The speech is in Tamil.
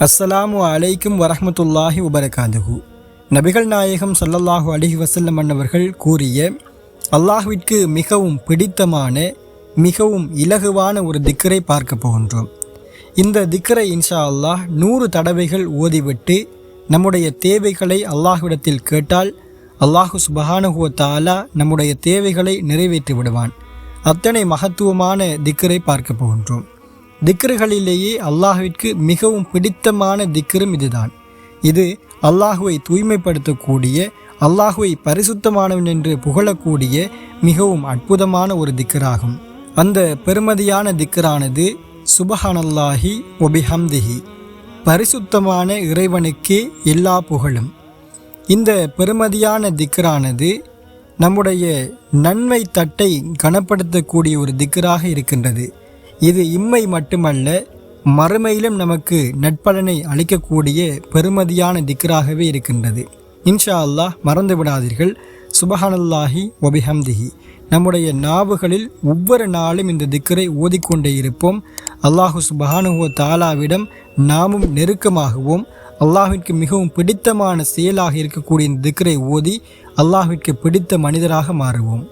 அஸ்ஸலாமு அலைக்கும் வரஹ்மத்துல்லாஹி வபரகாதுஹு நபிகள் நாயகம் சல்லல்லாஹு அலிஹி வசல்லம் அன்னவர்கள் கூறிய அல்லாஹ்விற்கு மிகவும் பிடித்தமான மிகவும் இலகுவான ஒரு திக்கரை பார்க்க போகின்றோம் இந்த திக்கரை இன்ஷா அல்லாஹ் நூறு தடவைகள் ஓதிவிட்டு நம்முடைய தேவைகளை அல்லாஹ்விடத்தில் கேட்டால் அல்லாஹு சுபஹானஹுவ தாலா நம்முடைய தேவைகளை நிறைவேற்றி விடுவான் அத்தனை மகத்துவமான திக்கரை பார்க்க போகின்றோம் திக்ருகளிலேயே அல்லாஹுவிற்கு மிகவும் பிடித்தமான திக்ரும் இதுதான். இது அல்லாஹுவை தூய்மைப்படுத்தக்கூடிய அல்லாஹுவை பரிசுத்தமானவன் என்று புகழக்கூடிய மிகவும் அற்புதமான ஒரு திக்கராகும் அந்த பெருமதியான திக்கரானது சுபஹானல்லாஹி ஒபிஹம்திஹி பரிசுத்தமான இறைவனுக்கே எல்லா புகழும். இந்த பெருமதியான திக்கரானது நம்முடைய நன்மை தட்டை கனப்படுத்தக்கூடிய ஒரு திக்கராக இருக்கின்றது. இது இம்மை மட்டுமல்ல மறுமையிலும் நமக்கு நட்பலனை அளிக்கக்கூடிய பெருமதியான திக்கராகவே இருக்கின்றது. இன்ஷா அல்லாஹ் மறந்து விடாதீர்கள். சுபஹானல்லாஹி ஒபிஹம்திஹி நம்முடைய நாவுகளில் ஒவ்வொரு நாளும் இந்த திக்கரை ஓதிக்கொண்டே இருப்போம். அல்லாஹு சுபஹானுஹோ தாலாவிடம் நாமும் நெருக்கமாகவும். அல்லாஹிற்கு மிகவும் பிடித்தமான செயலாக இருக்கக்கூடிய இந்த திக்கரை ஓதி அல்லாஹிற்கு பிடித்த மனிதராக மாறுவோம்.